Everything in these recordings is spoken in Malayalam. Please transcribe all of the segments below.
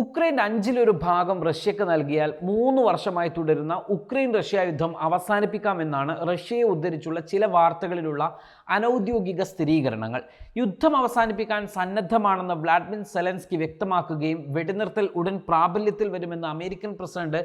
ഉക്രൈന്റെ അഞ്ചിലൊരു ഭാഗം റഷ്യക്ക് നൽകിയാൽ മൂന്ന് വർഷമായി തുടരുന്ന ഉക്രൈൻ റഷ്യ യുദ്ധം അവസാനിപ്പിക്കാമെന്നാണ് റഷ്യയെ ഉദ്ധരിച്ചുള്ള ചില വാർത്തകളിലുള്ള അനൗദ്യോഗിക സ്ഥിരീകരണങ്ങൾ. യുദ്ധം അവസാനിപ്പിക്കാൻ സന്നദ്ധമാണെന്ന് വ്ളാഡിമിർ സെലൻസ്കി വ്യക്തമാക്കുകയും വെടിനിർത്തൽ ഉടൻ പ്രാബല്യത്തിൽ വരുമെന്ന് അമേരിക്കൻ പ്രസിഡന്റ്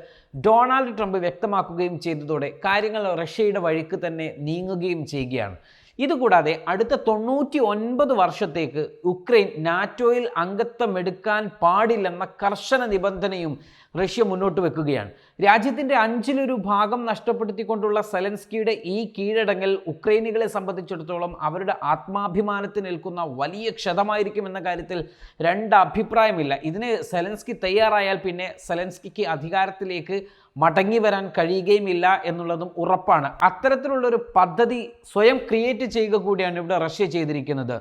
ഡൊണാൾഡ് ട്രംപ് വ്യക്തമാക്കുകയും ചെയ്തതോടെ കാര്യങ്ങൾ റഷ്യയുടെ വഴിക്ക് തന്നെ നീങ്ങുകയും ചെയ്യുകയാണ്. ഇതുകൂടാതെ അടുത്ത തൊണ്ണൂറ്റി ഒൻപത് വർഷത്തേക്ക് ഉക്രൈൻ നാറ്റോയിൽ അംഗത്വമെടുക്കാൻ പാടില്ലെന്ന കർശന നിബന്ധനയും റഷ്യ മുന്നോട്ട് വെക്കുകയാണ്. രാജ്യത്തിന്റെ അഞ്ചിലൊരു ഭാഗം നഷ്ടപ്പെടുത്തിക്കൊണ്ടുള്ള സെലൻസ്കിയുടെ ഈ കീഴടങ്ങൽ ഉക്രൈനികളെ സംബന്ധിച്ചിടത്തോളം അവരുടെ ആത്മാഭിമാനത്തിന് നിൽക്കുന്ന വലിയ ക്ഷതമായിരിക്കും എന്ന കാര്യത്തിൽ രണ്ട് അഭിപ്രായമില്ല. ഇതിന് സെലൻസ്കി തയ്യാറായാൽ പിന്നെ സെലൻസ്കിക്ക് അധികാരത്തിലേക്ക് മടങ്ങി വരാൻ കഴിയുകയുമില്ല എന്നുള്ളതും ഉറപ്പാണ്. അത്തരത്തിലുള്ളൊരു പദ്ധതി സ്വയം ക്രിയേറ്റ് ചെയ്യുക കൂടിയാണ് ഇവിടെ റഷ്യ ചെയ്തിരിക്കുന്നത്.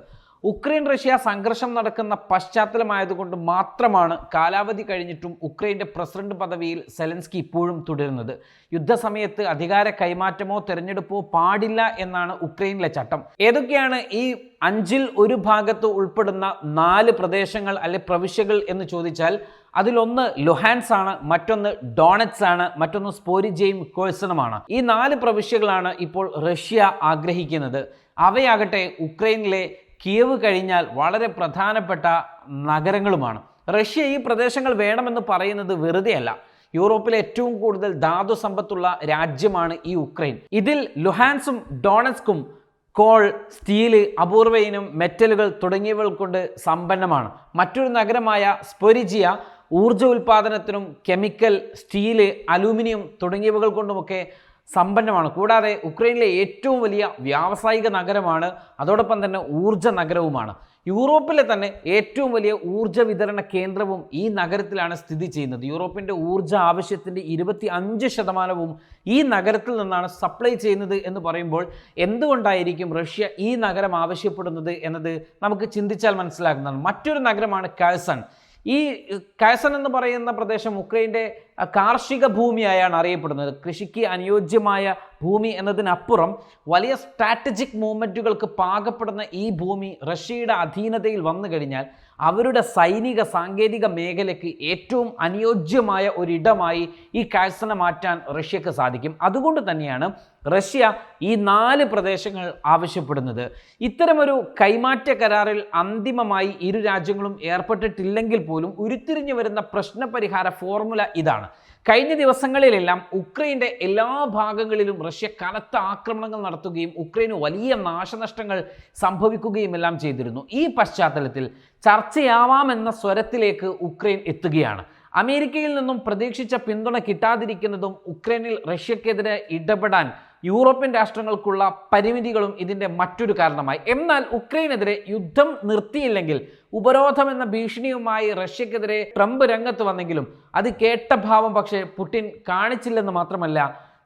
ഉക്രൈൻ റഷ്യ സംഘർഷം നടക്കുന്ന പശ്ചാത്തലമായതുകൊണ്ട് മാത്രമാണ് കാലാവധി കഴിഞ്ഞിട്ടും ഉക്രൈന്റെ പ്രസിഡന്റ് പദവിയിൽ സെലൻസ്കി ഇപ്പോഴും തുടരുന്നത്. യുദ്ധസമയത്ത് അധികാര കൈമാറ്റമോ തെരഞ്ഞെടുപ്പോ പാടില്ല എന്നാണ് ഉക്രൈനിലെ ചട്ടം. ഏതൊക്കെയാണ് ഈ അഞ്ചിൽ ഒരു ഭാഗത്ത് ഉൾപ്പെടുന്ന നാല് പ്രദേശങ്ങൾ അല്ലെ പ്രവിശ്യകൾ എന്ന് ചോദിച്ചാൽ അതിലൊന്ന് ലൊഹാൻസ് ആണ് മറ്റൊന്ന് ഡോണറ്റ്സ് ആണ് മറ്റൊന്ന് സ്പോരിജയും കോഴ്സണുമാണ്. ഈ നാല് പ്രവിശ്യകളാണ് ഇപ്പോൾ റഷ്യ ആഗ്രഹിക്കുന്നത്. അവയാകട്ടെ ഉക്രൈനിലെ കിയവ് കഴിഞ്ഞാൽ വളരെ പ്രധാനപ്പെട്ട നഗരങ്ങളുമാണ്. റഷ്യ ഈ പ്രദേശങ്ങൾ വേണമെന്ന് പറയുന്നത് വെറുതെയല്ല. യൂറോപ്പിലെ ഏറ്റവും കൂടുതൽ ധാതു സമ്പത്തുള്ള രാജ്യമാണ് ഈ ഉക്രൈൻ. ഇതിൽ ലുഹാൻസും ഡോണസ്കും കോൾ സ്റ്റീൽ അപൂർവയിനും മെറ്റലുകൾ തുടങ്ങിയവൾ കൊണ്ട് സമ്പന്നമാണ്. മറ്റൊരു നഗരമായ സ്പൊരിജിയ ഊർജ ഉൽപാദനത്തിനും കെമിക്കൽ സ്റ്റീൽ അലൂമിനിയം തുടങ്ങിയവകൾ കൊണ്ടുമൊക്കെ സമ്പന്നമാണ്. കൂടാതെ ഉക്രൈനിലെ ഏറ്റവും വലിയ വ്യാവസായിക നഗരമാണ്. അതോടൊപ്പം തന്നെ ഊർജ നഗരവുമാണ്. യൂറോപ്പിലെ തന്നെ ഏറ്റവും വലിയ ഊർജ വിതരണ കേന്ദ്രവും ഈ നഗരത്തിലാണ് സ്ഥിതി ചെയ്യുന്നത്. യൂറോപ്പിന്റെ ഊർജ ആവശ്യത്തിന്റെ ഇരുപത്തി അഞ്ച് ശതമാനവും ഈ നഗരത്തിൽ നിന്നാണ് സപ്ലൈ ചെയ്യുന്നത് എന്ന് പറയുമ്പോൾ എന്തുകൊണ്ടായിരിക്കും റഷ്യ ഈ നഗരം ആവശ്യപ്പെടുന്നത് എന്നത് നമുക്ക് ചിന്തിച്ചാൽ മനസ്സിലാക്കുന്നതാണ് മറ്റൊരു നഗരമാണ് കാഴ്സൺ ഈ കാഴ്സൺ എന്ന് പറയുന്ന പ്രദേശം ഉക്രൈന്റെ കാർഷിക ഭൂമിയായാണ് അറിയപ്പെടുന്നത്. കൃഷിക്ക് അനുയോജ്യമായ ഭൂമി എന്നതിനപ്പുറം വലിയ സ്ട്രാറ്റജിക് മൂവ്മെന്റുകൾക്ക് പാകപ്പെടുന്ന ഈ ഭൂമി റഷ്യയുടെ അധീനതയിൽ വന്നു കഴിഞ്ഞാൽ അവരുടെ സൈനിക സാങ്കേതിക മേഖലയ്ക്ക് ഏറ്റവും അനുയോജ്യമായ ഒരിടമായി ഈ കാഴ്സനെ മാറ്റാൻ റഷ്യക്ക് സാധിക്കും. അതുകൊണ്ട് തന്നെയാണ് റഷ്യ ഈ നാല് പ്രദേശങ്ങൾ ആവശ്യപ്പെടുന്നത്. ഇത്തരമൊരു കൈമാറ്റ കരാറിൽ അന്തിമമായി ഇരു രാജ്യങ്ങളും ഏർപ്പെട്ടിട്ടില്ലെങ്കിൽ പോലും ഉരുത്തിരിഞ്ഞു വരുന്ന പ്രശ്നപരിഹാര ഫോർമുല ഇതാണ്. കഴിഞ്ഞ ദിവസങ്ങളിലെല്ലാം ഉക്രൈന്റെ എല്ലാ ഭാഗങ്ങളിലും റഷ്യ കനത്ത ആക്രമണങ്ങൾ നടത്തുകയും ഉക്രൈന് വലിയ നാശനഷ്ടങ്ങൾ സംഭവിക്കുകയും എല്ലാം ചെയ്തിരുന്നു. ഈ പശ്ചാത്തലത്തിൽ ചർച്ചയാവാമെന്ന സ്വരത്തിലേക്ക് ഉക്രൈൻ എത്തുകയാണ്. അമേരിക്കയിൽ നിന്നും പ്രതീക്ഷിച്ച പിന്തുണ കിട്ടാതിരിക്കുന്നതും ഉക്രൈനിൽ റഷ്യക്കെതിരെ ഇടപെടാൻ യൂറോപ്യൻ രാഷ്ട്രങ്ങൾക്കുള്ള പരിമിതികളും ഇതിന്റെ മറ്റൊരു കാരണമായി. എന്നാൽ ഉക്രൈനെതിരെ യുദ്ധം നിർത്തിയില്ലെങ്കിൽ ഉപരോധം എന്ന ഭീഷണിയുമായി റഷ്യക്കെതിരെ ട്രംപ് രംഗത്ത് വന്നെങ്കിലും അത് കേട്ട ഭാവം പക്ഷേ പുടിൻ കാണിച്ചില്ലെന്ന് മാത്രമല്ല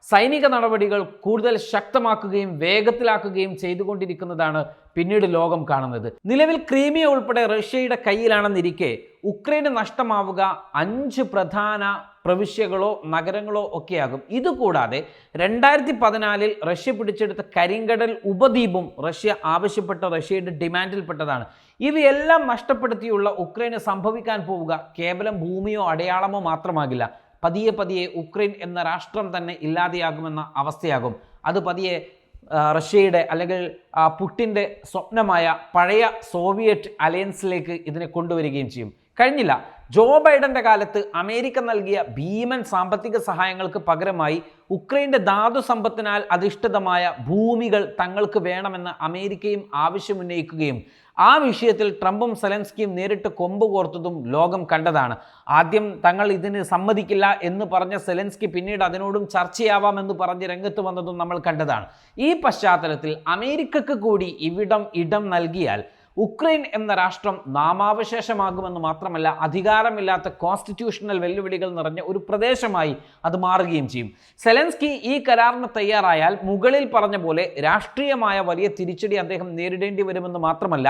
സൈനിക നടപടികൾ കൂടുതൽ ശക്തമാക്കുകയും വേഗത്തിലാക്കുകയും ചെയ്തുകൊണ്ടിരിക്കുന്നതാണ് പിന്നീട് ലോകം കാണുന്നത്. നിലവിൽ ക്രീമിയ ഉൾപ്പെടെ റഷ്യയുടെ കയ്യിലാണെന്നിരിക്കെ ഉക്രൈന് നഷ്ടമാവുക അഞ്ച് പ്രധാന പ്രവിശ്യകളോ നഗരങ്ങളോ ഒക്കെയാകും. ഇതുകൂടാതെ രണ്ടായിരത്തി പതിനാലിൽ റഷ്യ പിടിച്ചെടുത്ത കരിങ്കടൽ ഉപദ്വീപും റഷ്യ ആവശ്യപ്പെട്ട റഷ്യയുടെ ഡിമാൻഡിൽപ്പെട്ടതാണ്. ഇവയെല്ലാം നഷ്ടപ്പെടുത്തിയുള്ള ഉക്രൈന് സംഭവിക്കാൻ പോവുക കേവലം ഭൂമിയോ അടയാളമോ മാത്രമാകില്ല. പതിയെ പതിയെ ഉക്രൈൻ എന്ന രാഷ്ട്രം തന്നെ ഇല്ലാതെയാകുമെന്ന അവസ്ഥയാകും. അത് പതിയെ റഷ്യയുടെ അല്ലെങ്കിൽ പുട്ടിന്റെ സ്വപ്നമായ പഴയ സോവിയറ്റ് അലയൻസിലേക്ക് ഇതിനെ കൊണ്ടുവരികയും ചെയ്യും. കഴിഞ്ഞില്ല. ജോ ബൈഡന്റെ കാലത്ത് അമേരിക്ക നൽകിയ ഭീമൻ സാമ്പത്തിക സഹായങ്ങൾക്ക് പകരമായി ഉക്രൈന്റെ ധാതു സമ്പത്തിനാൽ അധിഷ്ഠിതമായ ഭൂമികൾ തങ്ങൾക്ക് വേണമെന്ന് അമേരിക്കയും ആവശ്യമുന്നയിക്കുകയും ആ വിഷയത്തിൽ ട്രംപും സെലൻസ്കിയും നേരിട്ട് കൊമ്പ് കോർത്തതും ലോകം കണ്ടതാണ്. ആദ്യം തങ്ങൾ ഇതിന് സമ്മതിക്കില്ല എന്ന് പറഞ്ഞ സെലൻസ്കി പിന്നീട് അതിനോടും ചർച്ചയാവാമെന്ന് പറഞ്ഞ് രംഗത്ത് വന്നതും നമ്മൾ കണ്ടതാണ്. ഈ പശ്ചാത്തലത്തിൽ അമേരിക്കക്ക് കൂടി ഇവിടം ഇടം നൽകിയാൽ ഉക്രൈൻ എന്ന രാഷ്ട്രം നാമാവശേഷമാകുമെന്ന് മാത്രമല്ല അധികാരമില്ലാത്ത കോൺസ്റ്റിറ്റ്യൂഷണൽ വെല്ലുവിളികൾ നിറഞ്ഞ ഒരു പ്രദേശമായി അത് മാറുകയും ചെയ്യും. സെലൻസ്കി ഈ കരാറിന് തയ്യാറായാൽ മുകളിൽ പറഞ്ഞ പോലെ രാഷ്ട്രീയമായ വലിയ തിരിച്ചടി അദ്ദേഹം നേരിടേണ്ടി വരുമെന്ന് മാത്രമല്ല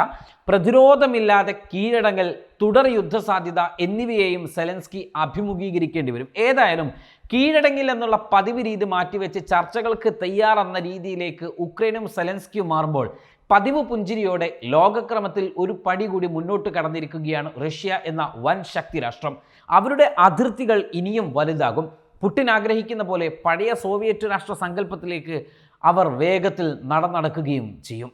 പ്രതിരോധമില്ലാതെ കീഴടങ്ങൽ തുടർ യുദ്ധസാധ്യത എന്നിവയെയും സെലൻസ്കി അഭിമുഖീകരിക്കേണ്ടി വരും. ഏതായാലും കീഴടങ്ങിൽ എന്നുള്ള പതിവ് രീതി മാറ്റിവെച്ച് ചർച്ചകൾക്ക് തയ്യാറെന്ന രീതിയിലേക്ക് ഉക്രൈനും സെലൻസ്കിയും മാറുമ്പോൾ പതിവ് പുഞ്ചിരിയോടെ ലോകക്രമത്തിൽ ഒരു പടി കൂടി മുന്നോട്ട് കടന്നിരിക്കുകയാണ് റഷ്യ എന്ന വൻ ശക്തി രാഷ്ട്രം. അവരുടെ അതിർത്തികൾ ഇനിയും വലുതാകും. പുട്ടിൻ ആഗ്രഹിക്കുന്ന പോലെ പഴയ സോവിയറ്റ് രാഷ്ട്ര സങ്കല്പത്തിലേക്ക് അവർ വേഗത്തിൽ നടന്നടക്കുകയും ചെയ്യും.